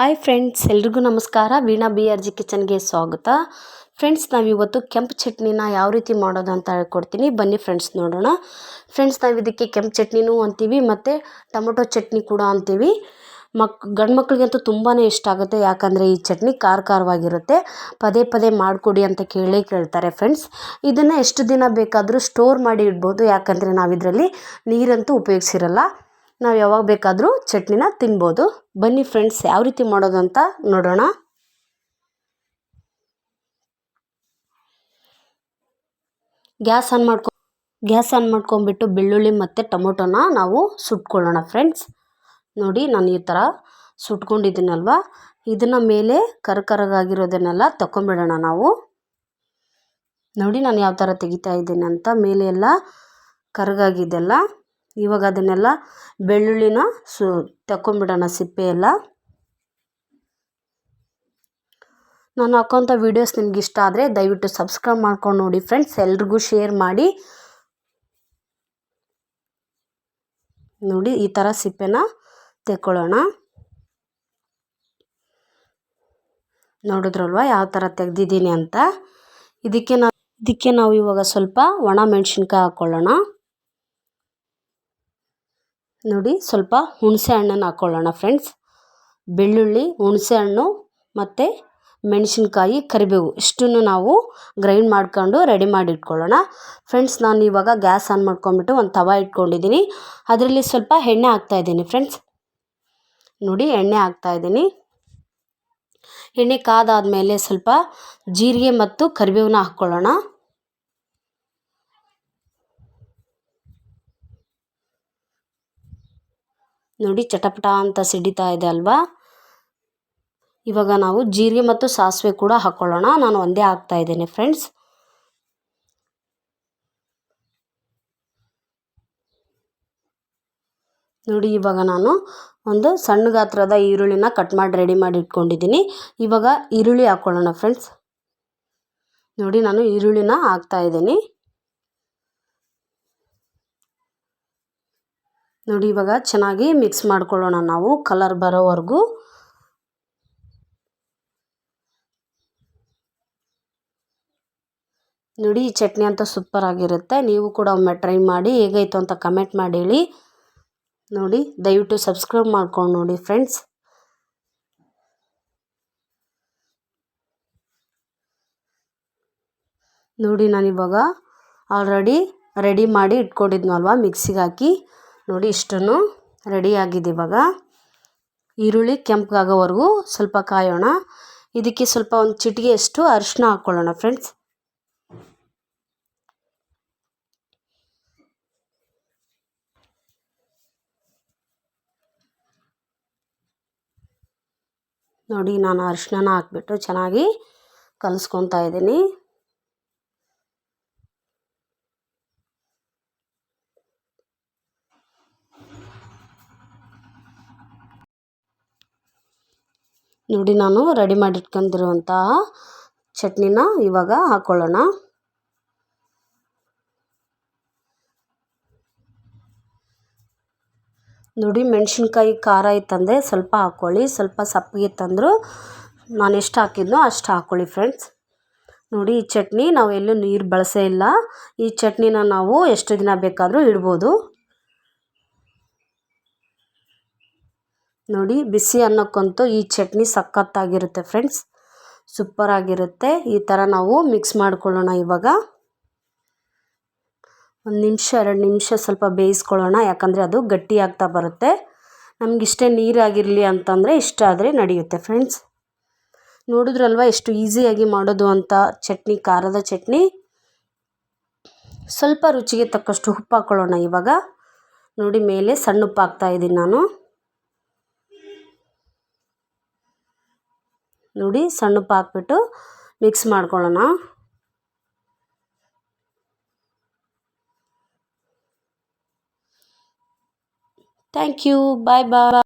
Hi friends, ಎಲ್ರಿಗೂ ನಮಸ್ಕಾರ. Veena B R G ಕಿಚನ್ಗೆ ಸ್ವಾಗತ. ಫ್ರೆಂಡ್ಸ್, ನಾವಿವತ್ತು ಕೆಂಪು ಚಟ್ನಿನ ಯಾವ ರೀತಿ ಮಾಡೋದು ಅಂತ ಹೇಳ್ಕೊಡ್ತೀನಿ. ಬನ್ನಿ ಫ್ರೆಂಡ್ಸ್, ನೋಡೋಣ. ಫ್ರೆಂಡ್ಸ್ ನಾವು ಇದಕ್ಕೆ ಕೆಂಪು ಚಟ್ನಿನೂ ಅಂತೀವಿ, ಮತ್ತು ಟೊಮೊಟೊ ಚಟ್ನಿ ಕೂಡ ಅಂತೀವಿ. ಮಕ್, ಗಂಡು ಮಕ್ಕಳಿಗಂತೂ ತುಂಬಾ ಇಷ್ಟ ಆಗುತ್ತೆ, ಯಾಕಂದರೆ ಈ ಚಟ್ನಿ ಖಾರ ಖಾರವಾಗಿರುತ್ತೆ. ಪದೇ ಪದೇ ಮಾಡಿಕೊಡಿ ಅಂತ ಕೇಳೇ ಕೇಳ್ತಾರೆ ಫ್ರೆಂಡ್ಸ್. ಇದನ್ನು ಎಷ್ಟು ದಿನ ಬೇಕಾದರೂ ಸ್ಟೋರ್ ಮಾಡಿ ಇಡ್ಬೋದು, ಯಾಕಂದರೆ ನಾವು ಇದರಲ್ಲಿ ನೀರಂತೂ ಉಪಯೋಗಿಸಿರಲ್ಲ. ನಾವು ಯಾವಾಗ ಬೇಕಾದರೂ ಚಟ್ನಿನ ತಿನ್ಬೋದು. ಬನ್ನಿ ಫ್ರೆಂಡ್ಸ್ ಯಾವ ರೀತಿ ಮಾಡೋದು ಅಂತ ನೋಡೋಣ. ಗ್ಯಾಸ್ ಆನ್ ಮಾಡ್ಕೊ ಗ್ಯಾಸ್ ಆನ್ ಮಾಡ್ಕೊಂಬಿಟ್ಟು ಬೆಳ್ಳುಳ್ಳಿ ಮತ್ತು ಟೊಮೊಟೊನ ನಾವು ಸುಟ್ಕೊಳ್ಳೋಣ ಫ್ರೆಂಡ್ಸ್ ನೋಡಿ ನಾನು ಈ ಥರ ಸುಟ್ಕೊಂಡಿದ್ದೀನಲ್ವ? ಇದನ್ನು ಮೇಲೆ ಕರಕರಗಾಗಿರೋದನ್ನೆಲ್ಲ ತಗೊಂಬಿಡೋಣ ನಾವು. ನೋಡಿ ನಾನು ಯಾವ ಥರ ತೆಗಿತಾ ಇದ್ದೀನಿ ಅಂತ. ಮೇಲೆ ಎಲ್ಲ ಕರಗಾಗಿದ್ದೆಲ್ಲ ಇವಾಗ ಅದನ್ನೆಲ್ಲ ಬೆಳ್ಳುಳ್ಳಿನ ಸು ತಗೊಂಬಿಡೋಣ ಸಿಪ್ಪೆಯೆಲ್ಲ. ನಾನು ಹಾಕೋಂಥ ವೀಡಿಯೋಸ್ ನಿಮ್ಗೆ ಇಷ್ಟ ಆದರೆ ದಯವಿಟ್ಟು ಸಬ್ಸ್ಕ್ರೈಬ್ ಮಾಡ್ಕೊಂಡು ನೋಡಿ ಫ್ರೆಂಡ್ಸ್ ಎಲ್ರಿಗೂ ಶೇರ್ ಮಾಡಿ. ನೋಡಿ, ಈ ಥರ ಸಿಪ್ಪೆನ ತೆಕ್ಕೊಳ್ಳೋಣ. ನೋಡಿದ್ರಲ್ವ ಯಾವ ಥರ ತೆಗ್ದಿದ್ದೀನಿ ಅಂತ. ಇದಕ್ಕೆ ನಾವು ಇದಕ್ಕೆ ನಾವು ಇವಾಗ ಸ್ವಲ್ಪ ಒಣ ಮೆಣಸಿನ್ಕಾಯಿ ಹಾಕ್ಕೊಳ್ಳೋಣ ನೋಡಿ, ಸ್ವಲ್ಪ ಹುಣಸೆ ಹಣ್ಣನ್ನು ಹಾಕ್ಕೊಳ್ಳೋಣ ಫ್ರೆಂಡ್ಸ್. ಬೆಳ್ಳುಳ್ಳಿ, ಹುಣಸೆ ಹಣ್ಣು ಮತ್ತು ಮೆಣಸಿನ್ಕಾಯಿ, ಕರಿಬೇವು ಇಷ್ಟನ್ನು ನಾವು ಗ್ರೈಂಡ್ ಮಾಡ್ಕೊಂಡು ರೆಡಿ ಮಾಡಿ ಇಟ್ಕೊಳ್ಳೋಣ. ಫ್ರೆಂಡ್ಸ್, ನಾನು ಇವಾಗ ಗ್ಯಾಸ್ ಆನ್ ಮಾಡ್ಕೊಂಬಿಟ್ಟು ಒಂದು ತವ ಇಟ್ಕೊಂಡಿದ್ದೀನಿ. ಅದರಲ್ಲಿ ಸ್ವಲ್ಪ ಎಣ್ಣೆ ಹಾಕ್ತಾಯಿದ್ದೀನಿ ಫ್ರೆಂಡ್ಸ್. ನೋಡಿ, ಎಣ್ಣೆ ಹಾಕ್ತಾಯಿದ್ದೀನಿ ಎಣ್ಣೆ ಕಾದಾದಮೇಲೆ ಸ್ವಲ್ಪ ಜೀರಿಗೆ ಮತ್ತು ಕರಿಬೇವನ್ನ ಹಾಕ್ಕೊಳ್ಳೋಣ. ನೋಡಿ, ಚಟಪಟ ಅಂತ ಸಿಡಿತಾ ಇದೆ ಅಲ್ವಾ? ಇವಾಗ ನಾವು ಜೀರಿಗೆ ಮತ್ತು ಸಾಸಿವೆ ಕೂಡ ಹಾಕ್ಕೊಳ್ಳೋಣ ನಾನು ಒಂದೇ ಹಾಕ್ತಾ ಇದ್ದೇನೆ ಫ್ರೆಂಡ್ಸ್. ನೋಡಿ, ಇವಾಗ ನಾನು ಒಂದು ಸಣ್ಣ ಗಾತ್ರದ ಈರುಳ್ಳಿನ ಕಟ್ ಮಾಡಿ ರೆಡಿ ಮಾಡಿ ಇಟ್ಕೊಂಡಿದ್ದೀನಿ. ಇವಾಗ ಈರುಳ್ಳಿ ಹಾಕ್ಕೊಳ್ಳೋಣ ಫ್ರೆಂಡ್ಸ್. ನೋಡಿ, ನಾನು ಈರುಳ್ಳಿನ ಹಾಕ್ತಾ ಇದ್ದೀನಿ. ನೋಡಿ, ಇವಾಗ ಚೆನ್ನಾಗಿ ಮಿಕ್ಸ್ ಮಾಡ್ಕೊಳ್ಳೋಣ ನಾವು ಕಲರ್ ಬರೋವರೆಗೂ. ನೋಡಿ, ಈ ಚಟ್ನಿ ಅಂತ ಸೂಪರ್ ಆಗಿರುತ್ತೆ. ನೀವು ಕೂಡ ಒಮ್ಮೆ ಟ್ರೈ ಮಾಡಿ, ಹೇಗಾಯಿತು ಅಂತ ಕಮೆಂಟ್ ಮಾಡಿ ಹೇಳಿ ನೋಡಿ, ದಯವಿಟ್ಟು ಸಬ್ಸ್ಕ್ರೈಬ್ ಮಾಡ್ಕೊಂಡು ನೋಡಿ ಫ್ರೆಂಡ್ಸ್ ನೋಡಿ, ನಾನಿವಾಗ ಆಲ್ರೆಡಿ ರೆಡಿ ಮಾಡಿ ಇಟ್ಕೊಂಡಿದ್ನಲ್ವಾ ಮಿಕ್ಸಿಗೆ ಹಾಕಿ. ನೋಡಿ, ಇಷ್ಟನ್ನು ರೆಡಿಯಾಗಿದೆ ಇವಾಗ. ಈರುಳ್ಳಿ ಕೆಂಪಗಾಗೋವರೆಗೂ ಸ್ವಲ್ಪ ಕಾಯೋಣ. ಇದಕ್ಕೆ ಸ್ವಲ್ಪ ಒಂದು ಚಿಟಿಗೆಯಷ್ಟು ಅರಿಶಿನ ಹಾಕ್ಕೊಳ್ಳೋಣ ಫ್ರೆಂಡ್ಸ್ ನೋಡಿ, ನಾನು ಅರಿಶಿನ ಹಾಕ್ಬಿಟ್ಟು ಚೆನ್ನಾಗಿ ಕಲಿಸ್ಕೊತಾ ಇದ್ದೀನಿ. ನೋಡಿ ನಾನು ರೆಡಿ ಮಾಡಿಟ್ಕೊಂಡಿರುವಂತಹ ಚಟ್ನಿನ ಇವಾಗ ಹಾಕ್ಕೊಳ್ಳೋಣ ನೋಡಿ ಮೆಣಸಿನ್ಕಾಯಿ ಖಾರ ಇತ್ತಂದರೆ ಸ್ವಲ್ಪ ಹಾಕ್ಕೊಳ್ಳಿ ಸ್ವಲ್ಪ ಸಪ್ಪಗೆ ಇತ್ತಂದರೂ ನಾನು ಎಷ್ಟು ಹಾಕಿದ್ನೋ ಅಷ್ಟು ಹಾಕ್ಕೊಳ್ಳಿ ಫ್ರೆಂಡ್ಸ್. ನೋಡಿ ಈ ಚಟ್ನಿ ನಾವು ಎಲ್ಲೂ ನೀರು ಬಳಸೇ ಇಲ್ಲ. ಈ ಚಟ್ನಿನ ನಾವು ಎಷ್ಟು ದಿನ ಬೇಕಾದರೂ ಇಡ್ಬೋದು. ನೋಡಿ, ಬಿಸಿ ಅನ್ನಕ್ಕಂತೂ ಈ ಚಟ್ನಿ ಸಖತ್ತಾಗಿರುತ್ತೆ ಫ್ರೆಂಡ್ಸ್. ಸೂಪರಾಗಿರುತ್ತೆ. ಈ ಥರ ನಾವು ಮಿಕ್ಸ್ ಮಾಡ್ಕೊಳ್ಳೋಣ ಇವಾಗ. ಒಂದು ನಿಮಿಷ, ಎರಡು ನಿಮಿಷ ಸ್ವಲ್ಪ ಬೇಯಿಸ್ಕೊಳ್ಳೋಣ, ಯಾಕಂದರೆ ಅದು ಗಟ್ಟಿ ಆಗ್ತಾ ಬರುತ್ತೆ. ನಮಗಿಷ್ಟೇ ನೀರಾಗಿರಲಿ ಅಂತಂದರೆ ಇಷ್ಟ ಆದರೆ ನಡೆಯುತ್ತೆ ಫ್ರೆಂಡ್ಸ್. ನೋಡಿದ್ರಲ್ವ, ಎಷ್ಟು ಈಸಿಯಾಗಿ ಮಾಡೋದು ಅಂತ ಚಟ್ನಿ, ಖಾರದ ಚಟ್ನಿ. ಸ್ವಲ್ಪ ರುಚಿಗೆ ತಕ್ಕಷ್ಟು ಉಪ್ಪು ಹಾಕ್ಕೊಳ್ಳೋಣ ಇವಾಗ. ನೋಡಿ, ಮೇಲೆ ಸಣ್ಣ ಉಪ್ಪು ಹಾಕ್ತಾಯಿದ್ದೀನಿ ನಾನು. ನೋಡಿ ಸಣ್ಣ ಉಪ್ಪು ಹಾಕ್ಬಿಟ್ಟು ಮಿಕ್ಸ್ ಮಾಡ್ಕೊಳ್ಳೋಣ. Thank you bye bye